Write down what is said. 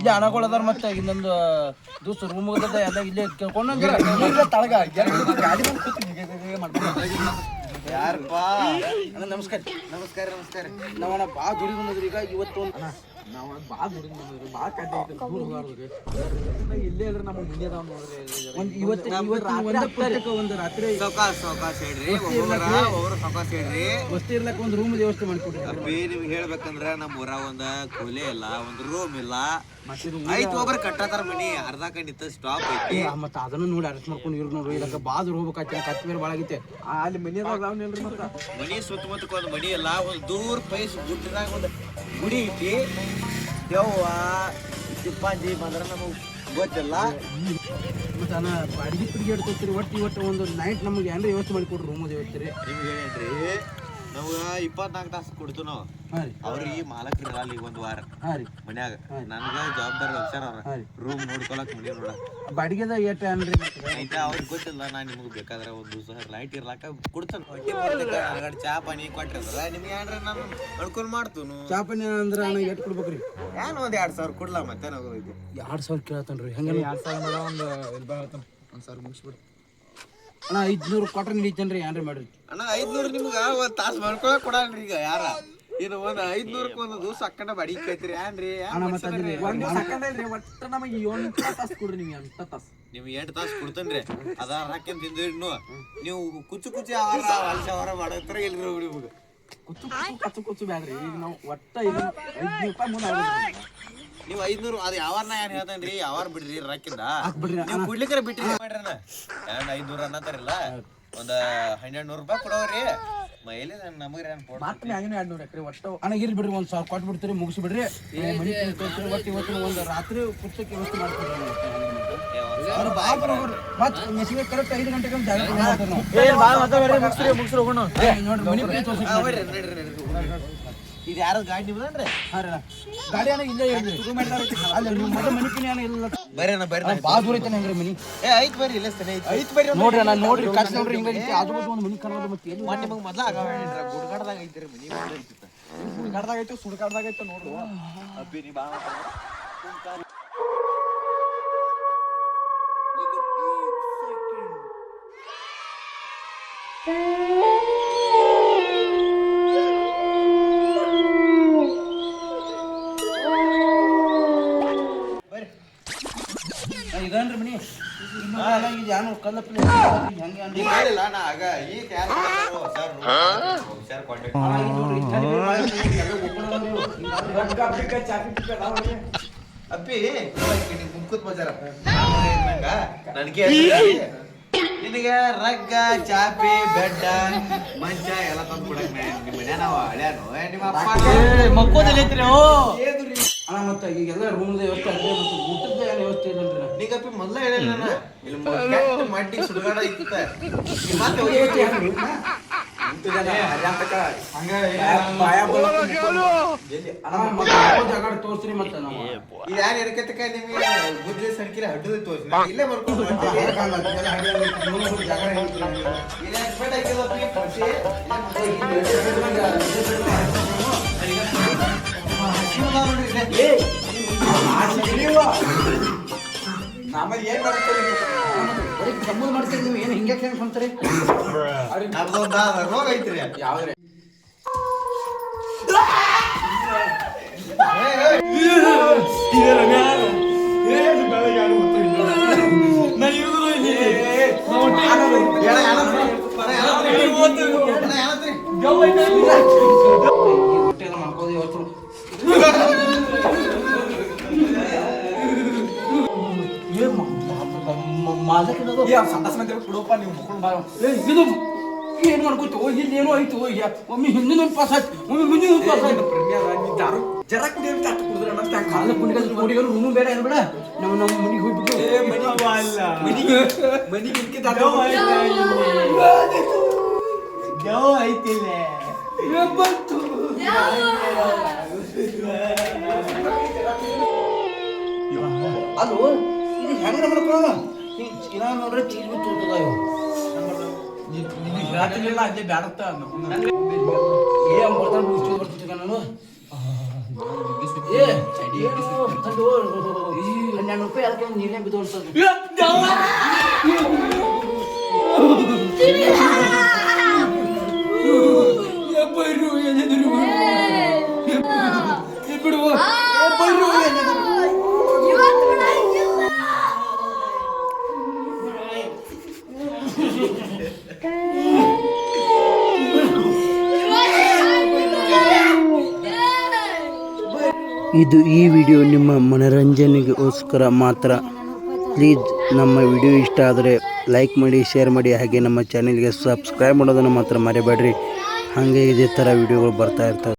ಇಲ್ಲೇ ಹಣಗಳದಾರ ಮತ್ತೆ ಇನ್ನೊಂದು ದೋಸ್ತ ರೂಮ್ ಹೋಗದ ಎಲ್ಲ ಇಲ್ಲೇ ಕೇಳ್ಕೊಂಡು ತಳಗ. ಗಾಡಿ ಯಾರಪ್ಪ? ನಮಸ್ಕಾರ. ನಮಸ್ಕಾರ ನಮಸ್ಕಾರ. ನಾವಣ್ಣ ಬಾ ದುಡಿ ಬಂದ್ರಿ ಈಗ ಇವತ್ತು ನಾವು ಭಾಳ ದುಡಿದ್ ಬಂದ್ರಿ ಭಾಳ ಕಡ್ಡೆ ಐತೆ ದೂರ ಇಲ್ಲೇ ಇದ್ರೆ ನಮ್ಮ ಮುಂದೆ ಅದಾವ ನೋಡ್ರಿ ಒಂದು ಇವತ್ತು ಇವತ್ತು ಒಂದು ಪುಸ್ತಕ ಒಂದು ರಾತ್ರಿ ಸಾವಕಾಶ ಸಾವಕಾಶ ಹೇಳ್ರಿ ಒಬ್ಬೊಬ್ಬರ ಒಬ್ಬರು ಸಾವಕಾಶ ಹೇಳ್ರಿ. ವಸ್ತಿ ಇರ್ಲಕ್ಕ ಒಂದು ರೂಮ್ ವ್ಯವಸ್ಥೆ ಮಾಡ್ಕೊಡ್ರಿ. ನಿಮ್ಗೆ ಹೇಳ್ಬೇಕಂದ್ರ ನಮ್ಮ ಊರ ಒಂದ ಕೊಲೆ ಇಲ್ಲ ಒಂದ್ ರೂಮ್ ಇಲ್ಲ. ಐತ್ ಒಬ್ಬರ ಕಟ್ಟತಾರ ಮನಿ ಅರ್ಧ ಕಂಡಿತ್ತ ಸ್ಟಾಪ್ ಐತಿ. ಮತ್ತ ಅದನ್ನು ನೋಡಿ ಅರೆಸ್ಟ್ ಮಾಡ್ಕೊಂಡು ಇವ್ರು ನೋಡ್ರಿ ಇದಕ್ಕೆ ಬಾದ್ ಕತ್ತಿ ಬೇರೆ ಭಾಳ ಆಗೈತೆ. ಅಲ್ಲಿ ಮನಿ ಮತ್ತ? ಮನಿ ಸುತ್ತಮುತ್ತಕ್ಕೆ ಒಂದು ಮನಿ ಇಲ್ಲ ಒಂದು ದೂರ ಪೈಸ್ ಗುಡ್ಡದಾಗ ಒಂದ್ ಗುಡಿ ಐತಿ ದೆವ್ವ ಚಿಪ್ಪಾಜಿ ಬಂದ್ರೆ ನಮಗೆ ಗೊತ್ತಿಲ್ಲ. ಮತ್ತೆ ಅಣ್ಣ ಬಾಡಿಗೆ ಪಿಡಿಗೆ ಒಟ್ಟಿ ಒಟ್ಟು ಇವತ್ತು ಒಂದು ನೈಟ್ ನಮಗೆ ಏನಾರ ವ್ಯವಸ್ಥೆ ಮಾಡಿಕೊಡ್ರಿ ರೂಮದ ವ್ಯವಸ್ಥೆ ರೀ ನಿಮ್ಗೆ ನಮ್ಗ ಇಪ್ಪತ್ನಾಲ್ಕು ತಾಸು ಕೊಡ್ತು ನಾವು. ಅವ್ರಿಗೆ ಮಾಲಕ್ರು ಇರಲ್ಲ ಈಗ ಒಂದ್ ವಾರ. ಮನ್ಯಾಗ. ನನಗ ಜವಾಬ್ದಾರಿ ಹುಷಾರ ಅವ್ರ. ರೂಮ್ ನೋಡ್ಕೊಳಕ್ ಮನಿ ನೋಡ. ಬಾಡಿಗೆದ ಏಟ ಅನ್ರಿ ಐತೆ ಅವ್ರಿಗೆ ಗೊತ್ತಿಲ್ಲ ನಾ ನಿಮ್ಗೆ ಬೇಕಾದ್ರೆ ಒಂದು ದಿವಸ ಲೈಟ್ ಇರ್ಲಾಕ ಕೊಡ್ತಾನ ಹೊಟ್ಟೆ ಚಾ ಪಾನಿ ಕೊಟ್ಟಿರ್ತಾರ. ನಿಮ್ಗೆ ಏನ್ರ ನಾನು ಅಡ್ಕೊಂಡ್ ಮಾಡ್ತೂನು? ಚಾಪನಿ ಅಂದ್ರೆ ನಾನು ಎಷ್ಟು ಕೊಡ್ಬೇಕ್ರಿ? ಏನ್ ಒಂದ್ ಎರಡ್ ಸಾವಿರ ಕೊಡ್ಲಾ ಮತ್ತೆ ನಾವು ಇದು ಎರಡು ಸಾವಿರ ಕೇಳತ್ತನ್ರಿ. ಹೆಂಗ ಎರಡು ಸಾವಿರ ಒಂದು ಒಂದು ಸಾವಿರ ಮುಗಿಸ್ಬಿಡು. ಅಣ್ಣ ಐದ್ನೂರು ಕೊಟ್ರೆ ನಡೀತೇನ್ರಿ ಏನ್ರಿ ಮಾಡ್ರಿ? ಅಣ್ಣ ಐದ್ನೂರು ನಿಮ್ಗೆ ಒಂದು ತಾಸು ಮಾಡ್ಕೊಳಕ್ ಕೊಡಲ್ರಿ ಈಗ ಯಾರ? ಇದು ಒಂದ್ ಐದ್ನೂರಕ್ಕೆ ಒಂದು ದಿವಸ ಅಕ್ಕಂಡ ಬಾಡಿಗೆ ಕೈತ್ರಿ ಏನ್ರಿ? ಅಣ್ಣ ಮತ್ತೆ ಅದ್ರಿ ಒಂದು ಒಟ್ಟು ನಮಗೆ ಎಂಟು ತಾಸು ಕೊಡ್ರಿ ನೀವು ಎಂಟು ತಾಸು. ನಿಮ್ಗೆ ಎಂಟು ತಾಸು ಕೊಡ್ತೇನ್ರಿ. ಅದ ಹಾಕಿ ತಿಂದು ಇಡ್ನು ನೀವು ಕುಚ್ಚು ಕುಚ್ಚಿ ಅವರ ಅಲ್ಸ ಅವರ ಮಾಡತ್ರ ಇಲ್ರಿ ನಿಮ್ಗೆ ಕುಚ್ಚು ಕುಚ್ಚು ಕಚ್ಚು ಕುಚ್ಚು ಬ್ಯಾಡ್ರಿ. ಈಗ ನಾವು ಒಟ್ಟ ಇದು ಐದ್ನೂರು ರೂಪಾಯಿ ಮುಂದೆ ನೀವು ಐದ್ನೂರು ಅದು ಯಾವಾರನ ನಾ ಏನ್ ಹೇಳ್ತೇನ್ರಿ ಯಾವಾರ ಬಿಡ್ರಿ ರಕ್ಕಿಂದ. ನೀವು ಕುಡ್ಲಿಕ್ಕರ ಬಿಟ್ರಿ ಮಾಡ್ರಿ ಏನ್ ಐದ್ನೂರ ಅನ್ನತಾರಲ್ಲ? ಒಂದ ಹನ್ನೆರಡು ನೂರು ರೂಪಾಯಿ ಕೊಡೋರಿ. ಮೈಲಿ ಮತ್ತೆ ಮ್ಯಾಗಿನ ಎರಡು ನೂರು ಎಕರೆ ಅಣ್ಣ ಇರ್ಲಿ ಬಿಡ್ರಿ ಒಂದು ಸಾವಿರ ಕೊಟ್ಟು ಬಿಡ್ತೀರಿ ಮುಗಿಸಿ ಬಿಡ್ರಿ ಮನಿ ತೋರಿಸ್ರಿ ಒಟ್ಟು ಇವತ್ತು ಒಂದು ರಾತ್ರಿ ವ್ಯವಸ್ಥೆ ಅವ್ರು ಮತ್ತೆ ಮೆಸಿಗೆ ಕರೆಕ್ಟ್ ಐದು ಗಂಟೆಗೆ ಒಂದು ಜಾಗ ಹೋಗೋಣ. ನೋಡ್ರಿ ಮನಿ ಪ್ಲೇಸ್ ತೋರ್ಸಿ ಇದು ಯಾರ ಗಾಡಿ ನಿಮ್ದನ್ರಿ ಗಾಡಿ ಇಲ್ಲೇ ಇರ್ಲಿ. ಅಲ್ಲ ಮನಿ ಪಿನಿ ಇಲ್ಲ ಬರ್ರಿ ಅಣ್ಣ ಬರ್ರಿ ಭಾಳ ದೂರ ಐತೆ ಹೆಂಗ್ರಿ ಮನಿ. ಏ ಐತ್ ಬರ್ರಿ ಇಲ್ಲ ಸರಿ ಐತ್. ಐತ್ ಬರ್ರಿ ನೋಡ್ರಿ ಅಣ್ಣ ನೋಡ್ರಿ ಕಟ್ಸ್ ನೋಡ್ರಿ ಹಿಂಗೈತಿ ಆಜು ಬಾಜು ಒಂದು ಮನಿ ಕನ್ನೋದು ಮತ್ತೆ ಎಲ್ಲಿ ಮಾಡಿ ನಿಮಗೆ ಮೊದಲ ಆಗ ಗುಡ್ಗಾಡ್ದಾಗ ಐತ್ರಿ ಮನಿ. ಸುಡ್ಕಾಡ್ದಾಗ ಐತೆ ಸುಡ್ಗಾಡ್ದಾಗ ಐತೆ ನೋಡು. ಅಬ್ಬಿ ನೀ ಬಾ ಇದನ್ರಿ ಮನಿ ಇನ್ನೂ ಎಲ್ಲ ಇದು ಯಾನು ಕಲ್ಲ ಪ್ಲೇ ಹೆಂಗೆ ಅಂದ್ರಿ ಹೇಳಿಲ್ಲ ನಾ ಆಗ ಈಗ ಯಾರು ಸರ್. ಸರ್ ಕಾಂಟ್ಯಾಕ್ಟ್ ಅಪ್ಪಿ ಬಜಾರ ನನಗೆ ನಿನಗೆ ರಗ್ಗ ಚಾಪಿ ಬೆಡ್ಡ ಮಂಚ ಎಲ್ಲ ತಂದು ಕೊಡಕ್ ನಿಮ್ಮ ಮನೆ ನಾವು ಹಳ್ಯಾನು ನಿಮ್ಮ ಅಪ್ಪ ಓ. ಅಣ್ಣ ಮತ್ತೆ ಈಗೆಲ್ಲ ರೂಮ್ದ ವ್ಯವಸ್ಥೆ ಮತ್ತೆ ಊಟದ ಏನು ವ್ಯವಸ್ಥೆ ಇಲ್ಲನ್ರಿ ನಿಗಪ್ಪಿ ಮೊದ್ಲ ಹೇಳಿಲ್ಲ ನಾನು ಇಲ್ಲಿ ಕೆಟ್ಟ ಮಡ್ಡಿ ಸುಡುಗಾಡ ಇತ್ತ ಮತ್ತೆ ಹೋಗಿ ಜಾಗ ತೋರಿಸ್ರಿ ಮತ್ತೆ ನಾವು ಇದು ಯಾರು ಎಡಕತ್ತಕ ನಿಮಗೆ ಬುದ್ಧಿ ಸಣ್ಕಿರ ಹಡ್ಡದ ತೋರಿಸಿ ಇಲ್ಲೇ ಬರ್ಕೊಂಡು ಇಲ್ಲ ಆಮೇಲೆ ಏನ್ ಮಾಡ್ತಾರೆ ನೀವು ಏನು ಹಿಂಗೆ ಹೆಂಗೆ ಅಂತಾರೆ ರೋಗ ಐತ್ರಿ ಯಾವ್ದ್ರಿ ಮಾದಕಿನದು ಸಂಡಾಸ್ ಮಂದಿ ಬಿಡಪ್ಪ ನೀವು ಮಕ್ಕಳು ಬಾ ಇದು ಏನು ಮಾಡ್ಕೋತು ಇಲ್ಲಿ ಏನೋ ಆಯ್ತು ಒಮ್ಮೆ ಹಿಂದಿನ ಪಾಸ್ ಆಯ್ತು ಒಮ್ಮೆ ಮುಂದಿನ ಪಾಸ್ ಆಯ್ತು ದಾರು ಜರ ಕುಡಿಯೋ ಚಾಟ್ ಕುಡಿದ್ರೆ ಮತ್ತೆ ಕಾಲ ಕುಂಡಿಗೆ ಕುಡಿಯೋರು ರೂಮು ಬೇಡ ಏನು ಬೇಡ ನಾವು ನಮ್ಮ ಮನೆಗೆ ಹೋಗ್ಬಿಟ್ಟು ಮನಿಗೆ ಮನಿಗೆ ಇನ್ಕೆ ದಾರು ಅದು ಇದು ಹೆಂಗೆ ಮಾಡ್ಕೊಳ್ಳೋಣ ಇನ್ನ ನೋಡ್ರೆ ಚೀಸ್ ಬಿಟ್ಟು ಹೋಗ್ತದ ಇವು ಹೇಳ್ತಿರ್ಲಿಲ್ಲ ಅದೇ ಬ್ಯಾಡತ್ತ ಏ ಬರ್ತಾನೆ ಮುಗಿಸ್ಕೊಂಡು ಬರ್ತಿದ್ದೆ ನಾನು. ಏ ಏನು ಅದು ಅದಕ್ಕೆ ನೀರೇ ಬಿದ್ದೋಳ್ತದೆ. ಇದು ಈ ವಿಡಿಯೋ ನಿಮ್ಮ ಮನರಂಜನೆಗೋಸ್ಕರ ಮಾತ್ರ. ಪ್ಲೀಸ್, ನಮ್ಮ ವಿಡಿಯೋ ಇಷ್ಟ ಆದರೆ ಲೈಕ್ ಮಾಡಿ, ಶೇರ್ ಮಾಡಿ, ಹಾಗೆ ನಮ್ಮ ಚಾನೆಲ್ಗೆ ಸಬ್ಸ್ಕ್ರೈಬ್ ಮಾಡೋದನ್ನು ಮಾತ್ರ ಮರಿಬೇಡ್ರಿ. ಹಾಗೆ ಇದೇ ಥರ ವಿಡಿಯೋಗಳು ಬರ್ತಾ ಇರ್ತವೆ.